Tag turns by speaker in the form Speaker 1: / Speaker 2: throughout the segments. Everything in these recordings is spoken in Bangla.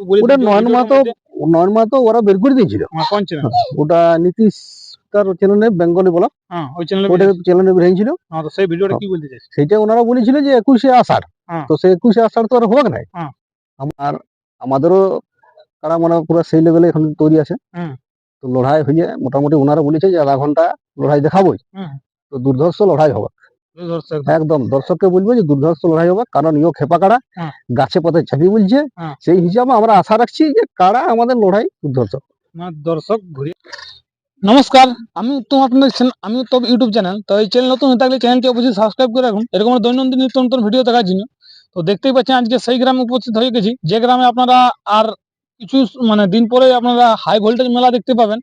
Speaker 1: ওটা। নয়ন মাতো ওরা বের করে দিয়েছিল।
Speaker 2: হ্যাঁ,
Speaker 1: ওটা নীতিশ তার চ্যানেলে বেঙ্গলি বলা। ওটা চ্যানেলে
Speaker 2: হ্যাঁ সেই ভিডিওটা কি বলতে চাইছে?
Speaker 1: সেটা ওনারা বলেছিল যে একুশে আষাঢ়।
Speaker 2: হ্যাঁ।
Speaker 1: তো সেই একুশে আষাঢ় তো আর হোক নাই। আমার আমাদেরও তারা মানে পুরো সেই লেভেলে এখন তৈরি আছে।
Speaker 2: হুম।
Speaker 1: তো লড়াই হয়ে মোটামুটি ওনারা বলেছে যে আধা ঘণ্টা লড়াই দেখাবোই। তো দুর্ধর্ষ লড়াই হবে। একদম দর্শককে বলব যে দুর্ধর্ষ লড়াই হবে কারণ ইও খেপা কাড়া
Speaker 2: হ্যাঁ।
Speaker 1: গাছে পথে ঝাঁপি বলছে।
Speaker 2: হ্যাঁ।
Speaker 1: সেই হিসাবে আমরা আশা রাখছি যে কাড়া আমাদের লড়াই দুর্ধর্ষ।
Speaker 2: দর্শক ঘুরে নমস্কার আমি উত্তম আপনাদের আমি উত্তম ইউটিউব চ্যানেল তো এই চ্যানেল নতুন হয়ে থাকলে চ্যানেলটি অবশ্যই সাবস্ক্রাইব করে রাখুন। এরকম দৈনন্দিন নিত্য নতুন ভিডিও দেখার জন্য। তো দেখতেই পাচ্ছেন আজকে সেই গ্রামে উপস্থিত হয়ে গেছি। যে গ্রামে আপনারা আর কিছু মানে দিন পরে আপনারা হাই ভোল্টেজ মেলা দেখতে পাবেন।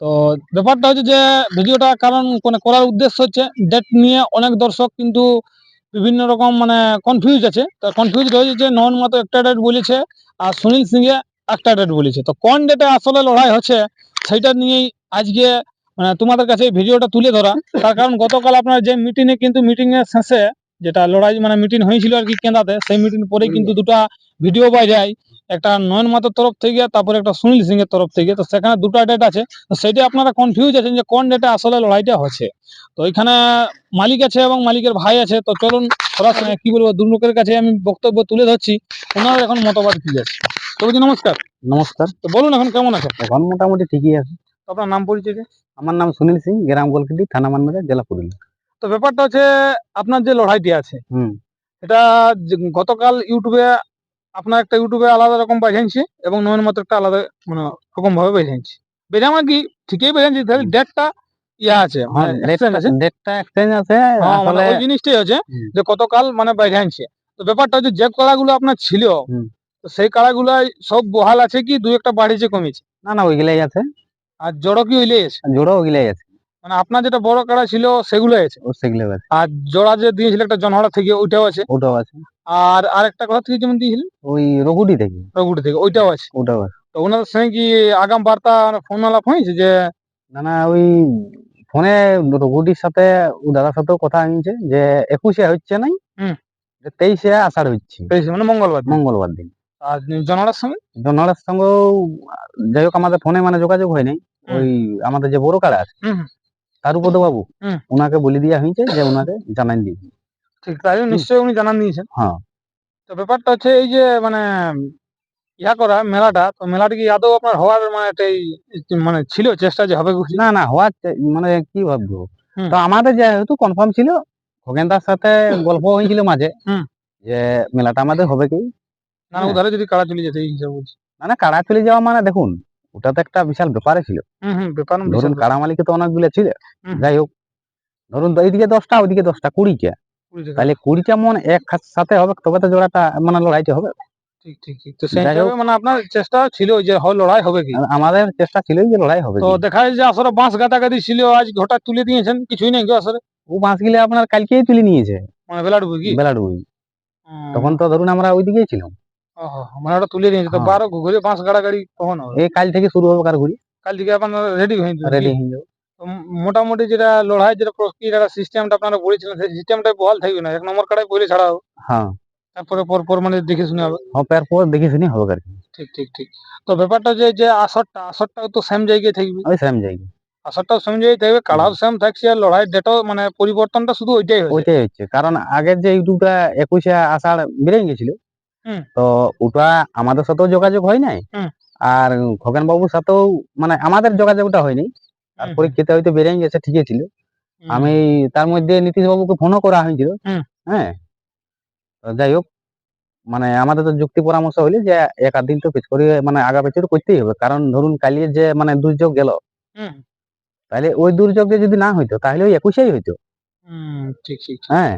Speaker 2: তো ব্যাপারটা হচ্ছে যে ভিডিওটা কারণ মানে করার উদ্দেশ্য হচ্ছে ডেট নিয়ে অনেক দর্শক কিন্তু বিভিন্ন রকম মানে কনফিউজ আছে। তো কনফিউজ রয়েছে যে নন মাতো একটা ডেট বলেছে আর সুনীল সিংয়ে একটা ডেট বলেছে। তো কোন ডেটে আসলে লড়াই হচ্ছে সেইটা নিয়েই আজকে মানে তোমাদের কাছে ভিডিওটা তুলে ধরা। তার কারণ গতকাল আপনার যে মিটিং এ কিন্তু মিটিংয়ের শেষে যেটা লড়াই মানে মিটিং হয়েছিল আর কি কেন্দ্রাতে, সেই মিটিং পরে কিন্তু দুটা ভিডিও বাইরে যায়। একটা নয়ন মাতার তরফ থেকে তারপরে একটা সুনীল সিং এর তরফ থেকে তো সেখানে দুটো ডেট আছে। তো সেটা আপনারা কনফিউজ আছেন যে কোন ডেটে আসলে লড়াইটা হচ্ছে। তো এখানে মালিক আছে এবং মালিকের ভাই আছে তো চলুন সরাসরি কি বলব দু লোকের কাছে আমি বক্তব্য তুলে ধরছি। ওনার এখন মতবাদ কি আছে? তো বলছি নমস্কার।
Speaker 1: নমস্কার।
Speaker 2: তো বলুন এখন কেমন আছে
Speaker 1: এখন মোটামুটি ঠিকই আছে।
Speaker 2: আপনার নাম পরিচয়?
Speaker 1: আমার নাম সুনীল সিং গ্রাম গোলকিটি থানা মানবাজার জেলা পুরুলিয়া।
Speaker 2: তো ব্যাপারটা হচ্ছে আপনার যে লড়াইটি আছে
Speaker 1: হুম।
Speaker 2: এটা গতকাল ইউটিউবে আপনার একটা ইউটিউবে আলাদা রকম বাজাইছে এবং নয়ন মাত্র একটা আলাদা মানে রকম ভাবে বাজাইছে বেজামা কি? ঠিকই বাজাইছে তাহলে ডেটটা ইয়া আছে
Speaker 1: হ্যাঁ
Speaker 2: মানে
Speaker 1: ডেটটা এক্সচেঞ্জ আছে।
Speaker 2: হ্যাঁ, মানে ওই জিনিসটাই আছে যে গতকাল মানে বাজাইছে তো ব্যাপারটা হচ্ছে যে কাড়াগুলো আপনার ছিল তো সেই কাড়াগুলাই সব বহাল আছে কি দুই একটা বাড়িছে কমেছে?
Speaker 1: না না ওইগুলাই আছে।
Speaker 2: আর জড়ো কি হইলে আছে?
Speaker 1: জোড়া ওইগুলাই আছে।
Speaker 2: মানে আপনার যেটা বড় কাড়া ছিল সেগুলো আছে।
Speaker 1: ও সেগুলাই আছে।
Speaker 2: আর জোড়া যে দিয়েছিল একটা জনহড়া থেকে ওইটাও আছে।
Speaker 1: ওটাও আছে।
Speaker 2: আর আরেকটা কথা থেকে যেমন দিয়েছিলেন?
Speaker 1: ওই রঘুটি থেকে।
Speaker 2: রঘুটি থেকে ওইটাও আছে।
Speaker 1: ওটাও আছে।
Speaker 2: তো ওনাদের সঙ্গে কি আগাম বার্তা ফোন আলাপ হয়েছে যে
Speaker 1: না না ওই ফোনে রঘুটির সাথে ও দাদার সাথেও কথা হয়েছে যে একুশে হচ্ছে নাই তেইশে আষাঢ় হচ্ছে।
Speaker 2: তেইশে মানে মঙ্গলবার
Speaker 1: মঙ্গলবার দিন।
Speaker 2: আর জনহড়ার সঙ্গে?
Speaker 1: জনগণের সঙ্গেও যাই হোক আমাদের ফোনে মানে যোগাযোগ হয়নি। ওই আমাদের যে বড় কাড়া আছে। তারুপদ বাবু ওনাকে বলে দেওয়া হয়েছে যে ওনাকে জানাই দিয়েছে
Speaker 2: ঠিক তাই নিশ্চয়ই উনি জানান দিয়েছেন।
Speaker 1: হ্যাঁ।
Speaker 2: তো ব্যাপারটা হচ্ছে এই যে মানে ইয়া করা মেলাটা তো মেলাটা কি আদৌ আপনার হওয়ার মানে মানে ছিল চেষ্টা যে হবে
Speaker 1: না না হওয়ার মানে কি ভাববো? তো আমাদের যেহেতু কনফার্ম ছিল খগেনদার সাথে গল্প হয়েছিল মাঝে যে মেলাটা আমাদের হবে কি?
Speaker 2: না। উধারে যদি কাড়া চলে যেত হিসাবে বলছি।
Speaker 1: না না কাড়া চলে যাওয়া মানে দেখুন ওটা তো একটা বিশাল ব্যাপারে ছিল। ধরুন মালিকে তো অনেকগুলো ছিল। যাই হোক ধরুন এইদিকে দশটা ওইদিকে দশটা কুড়িটা। তাহলে কুড়িটা মন এক সাথে হবে তবে তো জোড়াটা মানে লড়াইটা হবে।
Speaker 2: ঠিক ঠিক ঠিক। তো সেই
Speaker 1: যাই হোক।
Speaker 2: হিসাবে মানে আপনার চেষ্টা ছিল যে লড়াই হবে কি?
Speaker 1: আমাদের চেষ্টা যে লড়াই হবে
Speaker 2: তো
Speaker 1: কি।
Speaker 2: দেখা যায় যে আসলে বাঁশ গাদাগাদি ছিল আজ তুলে দিয়েছেন কিছুই নেই কি আসলে।
Speaker 1: ও গিলে আপনার কালকেই তুলে নিয়েছে।
Speaker 2: মানে কি?
Speaker 1: তখন তো ধরুন আমরা ওইদিকেই ছিলাম।
Speaker 2: মানে ওটা তুলে নিয়েছে তো
Speaker 1: হ্যাঁ।
Speaker 2: বারো ঘুরে বাঁশ গাড়াগাড়ি কখন হবে?
Speaker 1: এই কাল থেকে শুরু হবে কার ঘুরি?
Speaker 2: কাল থেকে আপনার রেডি হয়ে যাবে।
Speaker 1: রেডি হয়ে যাবে।
Speaker 2: মোটামুটি যেটা লড়াই যেটা প্রক্রিয়া সিস্টেমটা আপনারা বলেছিলেন সেই সিস্টেমটাই বহাল থাকবে না। এক নম্বর কাড়াই পहिले ছাড়া হবে।
Speaker 1: হ্যাঁ।
Speaker 2: তারপরে পর পর মানে দেখে শুনে হবে।
Speaker 1: হপার পর দেখে শুনি হবে আর কি
Speaker 2: ঠিক ঠিক ঠিক। তো ব্যাপারটা যে যে আসরটা আসরটাও তো সেম জায়গায় থাকবে।
Speaker 1: ওই সেম জায়গা
Speaker 2: আসরটাও সেম জায়গায় থাকবে কাড়াও সেম থাকছে আর লড়াই ডেটাও মানে পরিবর্তনটা শুধু ওইটাই হয়েছে।
Speaker 1: ওইটাই হচ্ছে। কারণ আগের যে ইউটিউবটা একুশে আষাঢ় বেরিয়ে গেছিল। তো ওটা আমাদের সাথেও যোগাযোগ হয় নাই। আর খগেন বাবুর সাথেও মানে আমাদের যোগাযোগটা হয়নি। তারপরে খেতে হয়তো বেরিয়ে গেছে ঠিকই ছিল। আমি তার মধ্যে নীতিশ বাবুকে ফোনও করা হয়েছিল। হ্যাঁ। যাই হোক মানে আমাদের তো যুক্তি পরামর্শ হইলে যে এক আধ দিন তো পিছ করে মানে আগা পেছনে করতেই হবে। কারণ ধরুন কালিয়ে যে মানে দুর্যোগ গেল তাহলে ওই দুর্যোগে যদি না হইতো তাহলে ওই একুশেই হইতো।
Speaker 2: ঠিক ঠিক ঠিক।
Speaker 1: হ্যাঁ।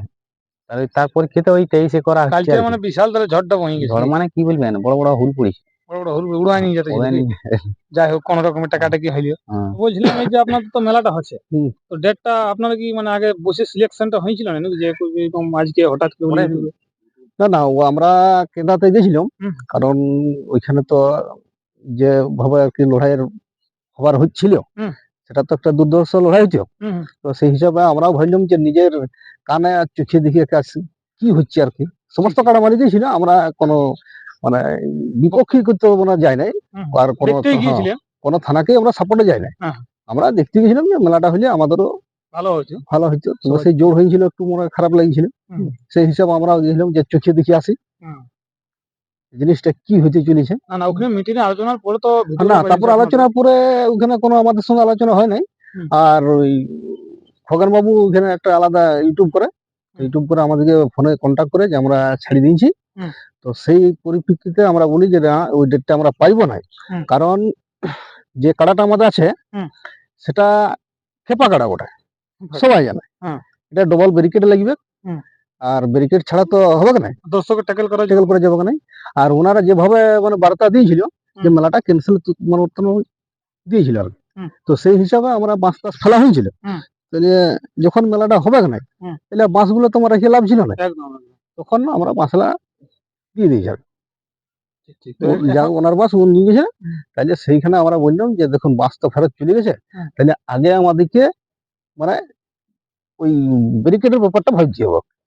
Speaker 1: তারপর খেতে ওই তেইশে করা
Speaker 2: কালকে মানে বিশাল তাহলে ঝড়টা বয়ে গেছে।
Speaker 1: ঝড় মানে কি বলবেন? বড় বড় হুল পড়েছে।
Speaker 2: বড় বড় হুল উড়াই নিয়ে যেতে যাই হোক কোন রকমের টাকাটা কি হইল?
Speaker 1: হ্যাঁ।
Speaker 2: বলছিলাম এই যে আপনাদের তো মেলাটা হচ্ছে। তো ডেটটা আপনারা কি মানে আগে বসে সিলেকশনটা হয়েছিল না? যে এরকম আজকে হঠাৎ করে বলে
Speaker 1: না না ও আমরা কেন্দ্রাতে গেছিলাম। কারণ ওইখানে তো যে ভাবে আর কি লড়াইয়ের হবার হচ্ছিল। সেটা তো একটা দুর্দর্শ লড়াই হচ্ছে তো সেই হিসাবে আমরাও ভাবলাম যে নিজের কানে আর চোখে দেখে কি হচ্ছে আর কি? সমস্ত কাড়া মালিকই ছিল আমরা কোনো
Speaker 3: মানে বিপক্ষে করতে মানে যায় নাই। আর কোনো হ্যাঁ, কোনো থানাকেই আমরা সাপোর্টে যাই নাই।
Speaker 2: হ্যাঁ।
Speaker 3: আমরা দেখতে গেছিলাম যে মেলাটা হলে আমাদেরও
Speaker 2: ভালো হয়েছে।
Speaker 3: ভালো হয়েছে।
Speaker 2: সবাই-
Speaker 3: সেই জোর হয়েছিল একটু মনে খারাপ লাগছিল। সেই হিসাবে আমরা গেছিলাম যে চোখে দেখে আসি। জিনিসটা কি হইতে চলেছে?
Speaker 2: না না ওখানে মিটিং এ আলোচনার পরে তো
Speaker 3: না তারপর
Speaker 2: বাজিয়েছে
Speaker 3: আলোচনা পরে ওখানে কোনো আমাদের সঙ্গে আলোচনা হয় নাই। আর ওই খগেন বাবু ওখানে একটা আলাদা ইউটিউব করে। ইউটিউব করে আমাদেরকে ফোনে কন্ট্যাক্ট করে যে আমরা ছাড়ি দিয়েছি। তো সেই পরিপ্রেক্ষিতে আমরা বলি যে না ওই ডেটটা আমরা পাইবো না কারণ যে কাড়াটা আমাদের আছে সেটা খেপা কাড়া ওটা সবাই জানে।
Speaker 2: হ্যাঁ।
Speaker 3: এটা ডবল ব্যারিকেড লাগবে। আর ব্যারিকেড ছাড়া তো হবে না
Speaker 2: দর্শকের ট্যাকেল করা
Speaker 3: টেকল করে যাবে না আর ওনারা যেভাবে মানে বার্তা দিয়েছিল যে মেলাটা ক্যান্সেল মানে দিয়েছিল আর। তো সেই হিসাবে আমরা বাঁশ টাস ফেলা হয়েছিল। তাহলে যখন মেলাটা হবে না। তাহলে বাঁশগুলো তো আমার রেখে লাভ ছিল না। তখন আমরা বাঁশলা দিয়ে দিয়েছি যা ওনার বাস ও নিয়ে গেছে। তাহলে সেইখানে আমরা বললাম যে দেখুন বাস তো ফেরত চলে গেছে তাহলে আগে আমাদেরকে মানে ওই ব্যারিকেডের ব্যাপারটা ভাবছি হবে
Speaker 2: ঠিক।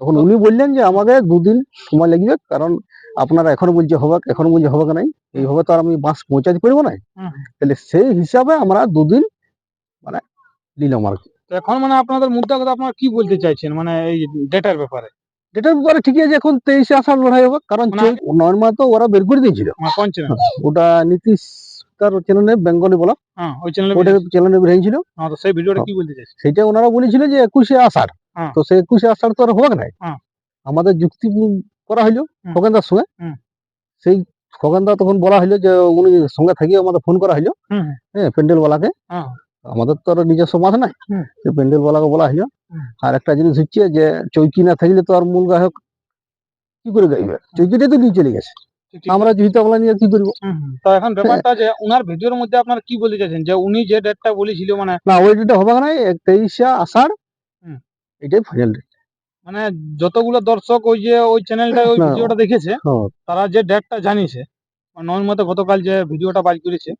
Speaker 3: তখন উনি বললেন যে আমাকে দুদিন সময় লাগবে কারণ আপনারা এখন বলছে হবে এখন বলছে হবে নাই। এইভাবে তো আর আমি বাস পৌঁছাতে পারব না। তাহলে সেই হিসাবে আমরা দুদিন মানে নিলাম আর কি।
Speaker 2: এখন মানে আপনাদের মুদ্রা কথা আপনারা কি বলতে চাইছেন? মানে এই ডেটার ব্যাপারে?
Speaker 3: এটার ব্যাপারে ঠিকই আছে এখন তেইশে আসার লড়াই হবে কারণ
Speaker 2: মানে-
Speaker 3: নর্মাল তো ওরা বের করে দিয়েছিল।
Speaker 2: কোন চ্যানেল
Speaker 3: ওটা নীতিশ তার চ্যানেলে বেঙ্গলি বলা।
Speaker 2: হ্যাঁ ওই চ্যানেলে
Speaker 3: চ্যানেলে বেরিয়েছিল
Speaker 2: হ্যাঁ সেই ভিডিওটা কি বলতে চাইছেন?
Speaker 3: সেটা ওনারা বলেছিল যে একুশে আষাঢ়।
Speaker 2: হ্যাঁ।
Speaker 3: তো সেই একুশে আষাঢ় তো আর হবে না
Speaker 2: হ্যাঁ।
Speaker 3: আমাদের যুক্তি করা হইল। খগেনদার সঙ্গে। সেই খগেনদা তখন বলা হইল যে উনি সঙ্গে থেকে আমাদের ফোন করা হইল। হ্যাঁ প্যান্ডেল বালাকে
Speaker 2: হ্যাঁ।
Speaker 3: আমাদের তো আর নিজস্ব মাঠ নাই। সেই প্যান্ডেল বালাকে বলা হইল। আর একটা জিনিস হচ্ছে যে চৌকি না থাকলে তো আর মূল গায়ক কি করে গাইবে? চৌকিটাই তো নিয়ে চলে গেছে। আমরা জুহিতে আমরা নিয়ে কি করব।
Speaker 2: তো এখন ব্যাপারটা যে উনার ভিডিওর মধ্যে আপনারা কি বলতে চাইছেন যে উনি যে ডেটটা বলেছিল মানে
Speaker 3: না ওই ডেটে হবে না তেইশে আষাঢ়। এটাই ফাইনাল ডেট
Speaker 2: মানে যতগুলো দর্শক ওই যে ওই চ্যানেলটা ওই। ভিডিওটা দেখেছে তারা যে ডেটটা জানিয়েছে মানে নয় মতে গতকাল যে ভিডিওটা বাজ করেছে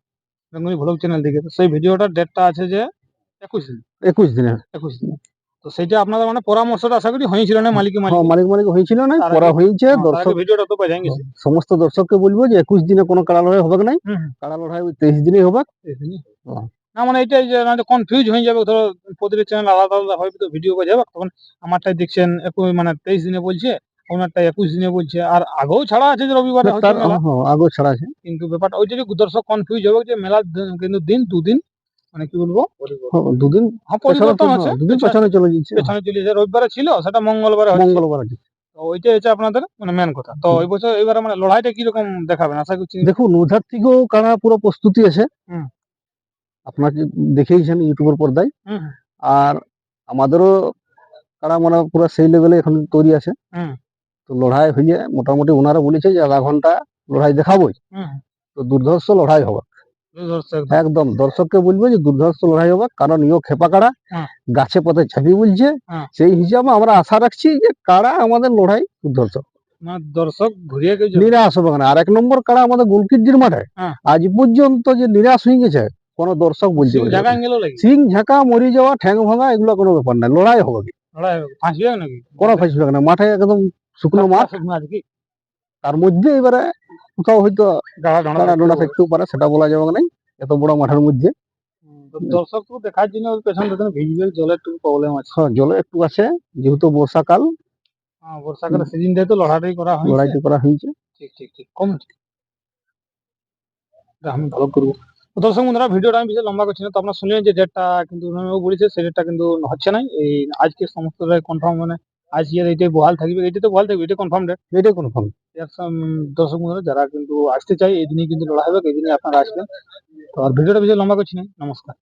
Speaker 2: বেঙ্গলি ভ্লগ চ্যানেল থেকে তো সেই ভিডিওটার ডেটটা আছে যে একুশ দিন।
Speaker 3: একুশ দিনে।
Speaker 2: একুশ দিন। তো সেইটা আপনাদের মানে পরামর্শটা আশা করি হয়েছিল না মালিকি মালিক
Speaker 3: হ্যাঁ, মালিক? মালিক হয়েছিল না করা হয়েছে
Speaker 2: হ্যাঁ,
Speaker 3: দর্শক
Speaker 2: ভিডিওটা তো পাই গেছে
Speaker 3: সমস্ত দর্শককে বলব যে একুশ দিনে কোনো কাড়া লড়াই হবে না। কাড়া লড়াই ওই তেইশ দিনেই হবে। হ্যাঁ।
Speaker 2: না মানে এটাই যে না কনফিউজ হয়ে যাবে ধরো প্রতিটা চ্যানেল আলাদা আলাদা হবে তো ভিডিও করে যাবে তখন আমারটাই দেখছেন একুশ মানে তেইশ দিনে বলছে ওনারটা একুশ দিনে বলছে আর আগেও ছাড়া আছে যে রবিবারে
Speaker 3: হ্যাঁ, আগেও ছাড়া আছে।
Speaker 2: কিন্তু ব্যাপারটা ওইটা যে দর্শক কনফিউজ হবে যে মেলার কিন্তু দিন দুদিন মানে কি বলব?
Speaker 3: হ্যাঁ, দুদিন
Speaker 2: হ্যাঁ পরিবর্তন আছে
Speaker 3: দুদিন
Speaker 2: পেছনে-
Speaker 3: চলে যাচ্ছে।
Speaker 2: পেছনে চলে যায় রবিবারে ছিল সেটা মঙ্গলবারে
Speaker 3: মঙ্গলবার আছে
Speaker 2: তো ওইটাই হচ্ছে আপনাদের মানে মেন কথা। তো ওই বছর এবারে মানে লড়াইটা কীরকম দেখাবেন? আশা করছি
Speaker 3: দেখুন উধার থেকেও কাড়া পুরো প্রস্তুতি আছে
Speaker 2: হুম।
Speaker 3: আপনাকে দেখেইছেন ইউটিউবের পর্দায়। আর আমাদেরও কাড়া মানে পুরো সেই লেভেলে এখন তৈরি আছে। তো লড়াই হইলে মোটামুটি ওনারা বলেছে যে আধা ঘণ্টা লড়াই দেখাবোই। তো দুর্ধর্ষ লড়াই হবে
Speaker 2: একদম।
Speaker 3: দর্শককে বলব যে দুর্ধর্ষ লড়াই হবে কারণ ইও খেপা কাড়া। গাছে পথে চাপি বলছে। সেই হিসাবে আমরা আশা রাখছি যে কারা আমাদের লড়াই দুর্ধর্ষ।
Speaker 2: দর্শক ঘুরিয়ে
Speaker 3: নিরাশ হবে না আর এক নম্বর কারা আমাদের গোলকিদ্দির মাঠে। আজ পর্যন্ত যে নিরাশ হয়ে গেছে কোনো দর্শক বলছে সিং ঝাঁকা মরি যাওয়া ঠ্যাং ভাঙা এগুলো কোনো ব্যাপার না লড়াই হবে কি? কোনো ফাঁসবে না মাঠে একদম শুকনো মাঠ।
Speaker 2: শুকনো আছে কি?
Speaker 3: তার মধ্যে এবারে কোথাও হয়তো ডোনা থাকতেও পারে সেটা বলা যাবে না। এত বড় মাঠের মধ্যে।
Speaker 2: দর্শক তো দেখার জন্য ওই পেছন পেছনে ভিজুয়াল জলের একটু প্রবলেম আছে।
Speaker 3: হ্যাঁ জলে একটু আছে যেহেতু বর্ষাকাল।
Speaker 2: হ্যাঁ, সিজনটাই তো করা হয়
Speaker 3: লড়াইটি করা হয়েছে।
Speaker 2: ঠিক ঠিক ঠিক কম আমি ভালো করব। দর্শক বন্ধুরা ভিডিওটা আমি বেশি লম্বা করছি না তো আপনারা শুনলেন যে ডেটটা কিন্তু বলেছে সেই ডেটটা কিন্তু হচ্ছে না। এই আজকে সমস্ত কনফার্ম মানে আজকের এইটাই বহাল থাকবে। এইটাই তো বহাল থাকবে এটা কনফার্ম ডেট
Speaker 3: এটাই কনফার্ম
Speaker 2: দর্শক বন্ধুরা যারা কিন্তু আসতে চাই এই দিনই কিন্তু লড়াই হবে এই দিনই আপনারা আসবেন। তো আর ভিডিওটা বেশি লম্বা করছি না নমস্কার।